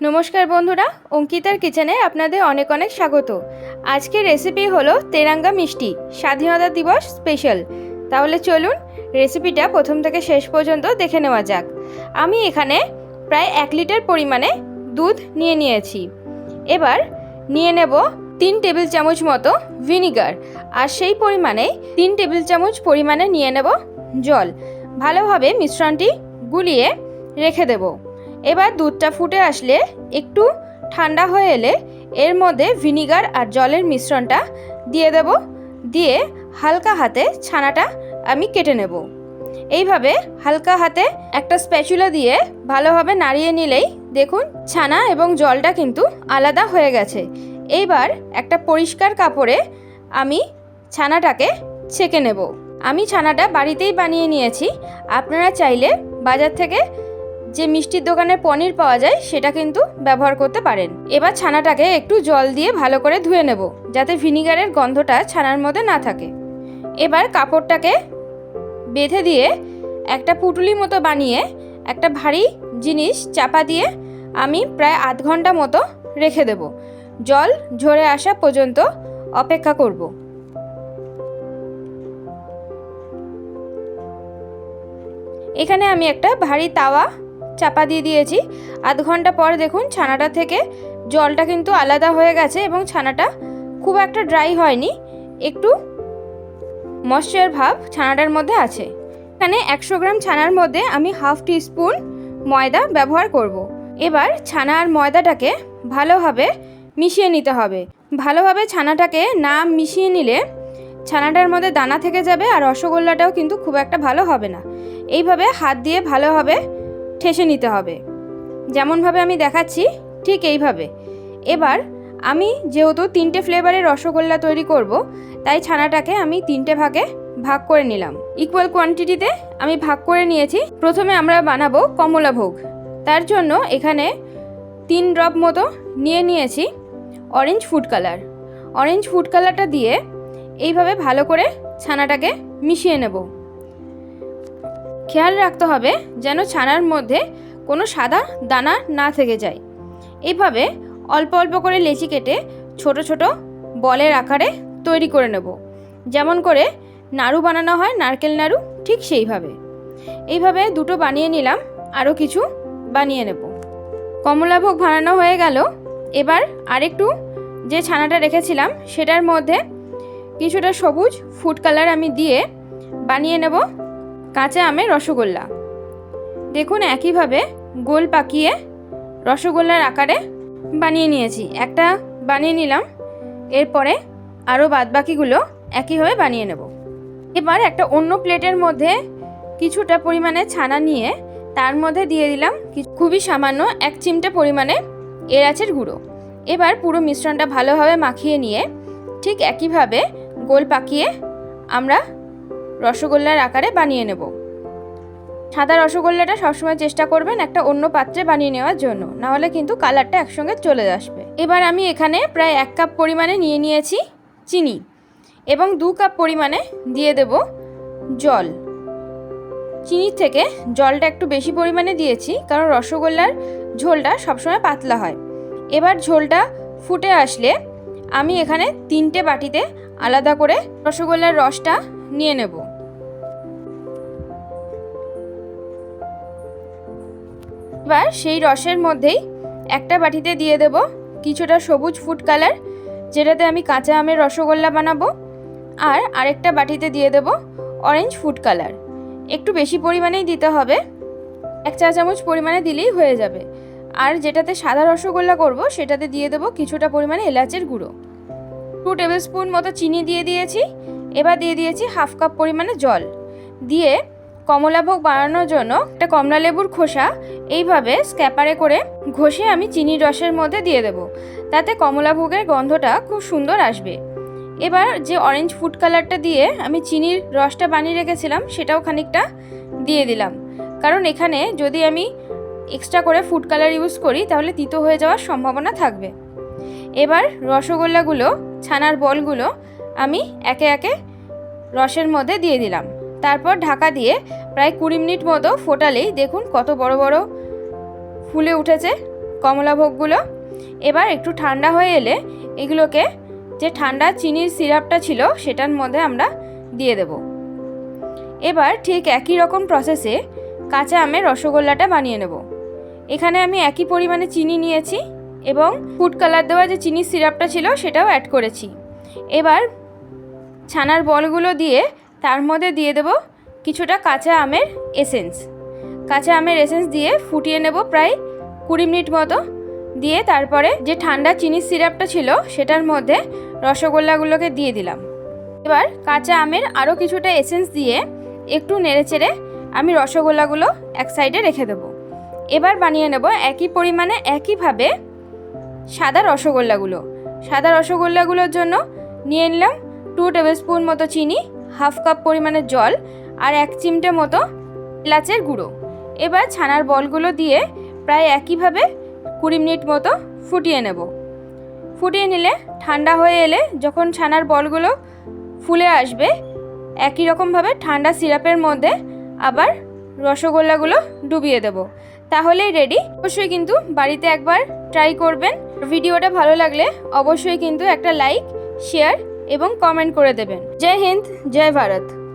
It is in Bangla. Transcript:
নমস্কার বন্ধুরা, অঙ্কিতার কিচেনে আপনাদের অনেক অনেক স্বাগত। আজকের রেসিপি হলো তেরাঙ্গা মিষ্টি, স্বাধীনতা দিবস স্পেশাল তাহলে চলুন রেসিপিটা প্রথম থেকে শেষ পর্যন্ত দেখে নেওয়া যাক। আমি এখানে প্রায় এক লিটার পরিমাণে দুধ নিয়ে নিয়েছি। এবার নিয়ে নেব তিন টেবিল চামচ মতো ভিনিগার আর সেই পরিমাণে তিন টেবিল চামচ পরিমাণে নিয়ে নেব জল। ভালোভাবে মিশ্রণটি গুলিয়ে রেখে দেবো। এবার দুধটা ফুটে আসলে একটু ঠান্ডা হয়ে এলে এর মধ্যে ভিনিগার আর জলের মিশ্রণটা দিয়ে দেব। দিয়ে হালকা হাতে ছানাটা আমি কেটে নেব। এইভাবে হালকা হাতে একটা স্প্যাচুলা দিয়ে ভালোভাবে নাড়িয়ে নিলেই দেখুন ছানা এবং জলটা কিন্তু আলাদা হয়ে গেছে। এইবার একটা পরিষ্কার কাপড়ে আমি ছানাটাকে ছেঁকে নেব। আমি ছানাটা বাড়িতেই বানিয়ে নিয়েছি। আপনারা চাইলে বাজার থেকে যে মিষ্টির দোকানে পনির পাওয়া যায়, সেটা কিন্তু ব্যবহার করতে পারেন। এবার ছানাটাকে একটু জল দিয়ে ভালো করে ধুয়ে নেব, যাতে ভিনিগারের গন্ধটা ছানার মধ্যে না থাকে। এবার কাপড়টাকে বেঁধে দিয়ে একটা পুটুলি মতো বানিয়ে একটা ভারী জিনিস চাপা দিয়ে আমি প্রায় আধ ঘণ্টা মতো রেখে দেব। জল ঝরে আসা পর্যন্ত অপেক্ষা করব। এখানে আমি একটা ভারী তাওয়া চাপা দিয়ে দিয়েছি। আধ ঘণ্টা পর দেখুন ছানাটা থেকে জলটা কিন্তু আলাদা হয়ে গেছে এবং ছানাটা খুব একটা ড্রাই হয়নি। একটু ময়শ্চার ভাব ছানাটার মধ্যে আছে। এখানে একশো গ্রাম ছানার মধ্যে আমি হাফ টিস্পুন ময়দা ব্যবহার করব। এবার ছানা আর ময়দাটাকে ভালোভাবে মিশিয়ে নিতে হবে। ভালোভাবে ছানাটাকে না মিশিয়ে নিলে ছানাটার মধ্যে দানা থেকে যাবে আর রসগোল্লাটাও কিন্তু খুব একটা ভালো হবে না। এইভাবে হাত দিয়ে ভালোভাবে ঠেসে নিতে হবে। যেমনভাবে আমি দেখাচ্ছি, ঠিক এইভাবে। এবার আমি যেহেতু তিনটে ফ্লেভারের রসগোল্লা তৈরি করব, তাই ছানাটাকে আমি তিনটে ভাগে ভাগ করে নিলাম। ইকুয়াল কোয়ান্টিটিতে আমি ভাগ করে নিয়েছি। প্রথমে আমরা বানাবো কমলাভোগ তার জন্য এখানে তিন ড্রপ মতো নিয়ে নিয়েছি orange food colour orange food কালারটা দিয়ে এইভাবে ভালো করে ছানাটাকে মিশিয়ে নেব। খেয়াল রাখতে হবে যেন ছানার মধ্যে কোনো সাদা দানা না থেকে যায়। এইভাবে অল্প অল্প করে লেচি কেটে ছোট ছোট বলের আকারে তৈরি করে নেব। যেমন করে নাড়ু বানানো হয়, নারকেল নাড়ু, ঠিক সেইভাবে। এইভাবে দুটো বানিয়ে নিলাম, আরও কিছু বানিয়ে নেব। কমলাভোগ বানানো হয়ে গেল। এবার আরেকটু যে ছানাটা রেখেছিলাম, সেটার মধ্যে কিছুটা সবুজ ফুড কালার আমি দিয়ে বানিয়ে নেব। কাঁচা আমের রসগোল্লা। দেখুন একইভাবে গোল পাকিয়ে রসগোল্লার আকারে বানিয়ে নিয়েছি। একটা বানিয়ে নিলাম, এরপরে আরও বাদবাকিগুলো একইভাবে বানিয়ে নেব। এবার একটা অন্য প্লেটের মধ্যে কিছুটা পরিমাণে ছানা নিয়ে তার মধ্যে দিয়ে দিলাম খুবই সামান্য এক চিমটে পরিমাণে এলাচের গুঁড়ো। এবার পুরো মিশ্রণটা ভালোভাবে মাখিয়ে নিয়ে ঠিক একইভাবে গোল পাকিয়ে আমরা রসগোল্লার আকারে বানিয়ে নেব। সাদা রসগোল্লাটা সবসময় চেষ্টা করবেন একটা অন্য পাত্রে বানিয়ে নেওয়ার জন্য না হলে কিন্তু কালারটা একসঙ্গে চলে আসবে। এবার আমি এখানে প্রায় এক কাপ পরিমাণে নিয়ে নিয়েছি চিনি এবং দু কাপ পরিমাণে দিয়ে দেব জল। চিনির থেকে জলটা একটু বেশি পরিমাণে দিয়েছি, কারণ রসগোল্লার ঝোলটা সবসময় পাতলা হয়। এবার ঝোলটা ফুটে আসলে আমি এখানে তিনটে বাটিতে আলাদা করে রসগোল্লার রসটা নিয়ে নেব। এবার সেই রসের মধ্যেই একটা বাটিতে দিয়ে দেব কিছুটা সবুজ ফুড কালার যেটাতে আমি কাঁচা আমের রসগোল্লা বানাবো, আর আরেকটা বাটিতে দিয়ে দেব অরেঞ্জ ফুড কালার একটু বেশি পরিমাণেই দিতে হবে, এক চা চামচ পরিমাণে দিলেই হয়ে যাবে। আর যেটাতে সাদা রসগোল্লা করব, সেটাতে দিয়ে দেবো কিছুটা পরিমাণে এলাচের গুঁড়ো। টু টেবিল স্পুন মতো চিনি দিয়ে দিয়েছি, এবার দিয়ে দিয়েছি হাফ কাপ পরিমাণে জল। দিয়ে কমলাভোগ বানানোর জন্য একটা কমলা লেবুর খোসা এইভাবে স্ক্যাপারে করে ঘষে আমি চিনির রসের মধ্যে দিয়ে দেবো। তাতে কমলাভোগের গন্ধটা খুব সুন্দর আসবে। এবার যে অরেঞ্জ ফুড কালারটা দিয়ে আমি চিনির রসটা বানিয়ে রেখেছিলাম, সেটাও খানিকটা দিয়ে দিলাম। কারণ এখানে যদি আমি এক্সট্রা করে ফুড কালার ইউজ করি, তাহলে তিতো হয়ে যাওয়ার সম্ভাবনা থাকবে। এবার রসগোল্লাগুলো, ছানার বলগুলো আমি একে একে রসের মধ্যে দিয়ে দিলাম। তারপর ঢাকা দিয়ে প্রায় কুড়ি মিনিট মতো ফোটালেই দেখুন কত বড় বড় ফুলে উঠেছে কমলাভোগগুলো। এবার একটু ঠান্ডা হয়ে এলে এগুলোকে যে ঠান্ডা চিনির সিরাপটা ছিল সেটার মধ্যে আমরা দিয়ে দেব। এবার ঠিক একই রকম প্রসেসে কাঁচা আমের রসগোল্লাটা বানিয়ে নেব। এখানে আমি একই পরিমাণে চিনি নিয়েছি এবং ফুড কালার দেওয়া যে চিনির সিরাপটা ছিল সেটাও অ্যাড করেছি। এবার ছানার বলগুলো দিয়ে তার মধ্যে দিয়ে দেব কিছুটা কাঁচা আমের এসেন্স কাঁচা আমের এসেন্স দিয়ে ফুটিয়ে নেব প্রায় কুড়ি মিনিট মতো। দিয়ে তারপরে যে ঠান্ডা চিনির সিরাপটা ছিল, সেটার মধ্যে রসগোল্লাগুলোকে দিয়ে দিলাম। এবার কাঁচা আমের আরও কিছুটা এসেন্স দিয়ে একটু নেড়েচেড়ে আমি রসগোল্লাগুলো এক সাইডে রেখে দেবো। এবার বানিয়ে নেব একই পরিমাণে একইভাবে সাদা রসগোল্লাগুলো। সাদা রসগোল্লাগুলোর জন্য নিয়ে নিলাম টু টেবিল স্পুন মতো চিনি হাফ কাপ পরিমাণে জল আর এক চিমটে মতো এলাচের গুঁড়ো। এবার ছানার বলগুলো দিয়ে প্রায় একইভাবে কুড়ি মিনিট মতো ফুটিয়ে নেব। ফুটিয়ে নিলে ঠান্ডা হয়ে এলে যখন ছানার বলগুলো ফুলে আসবে, একই রকমভাবে ঠান্ডা সিরাপের মধ্যে আবার রসগোল্লাগুলো ডুবিয়ে দেব। তাহলেই রেডি অবশ্যই কিন্তু বাড়িতে একবার ট্রাই করবেন। ভিডিওটা ভালো লাগলে অবশ্যই কিন্তু একটা লাইক শেয়ার এবং কমেন্ট করে দেবেন। জয় হিন্দ জয় ভারত।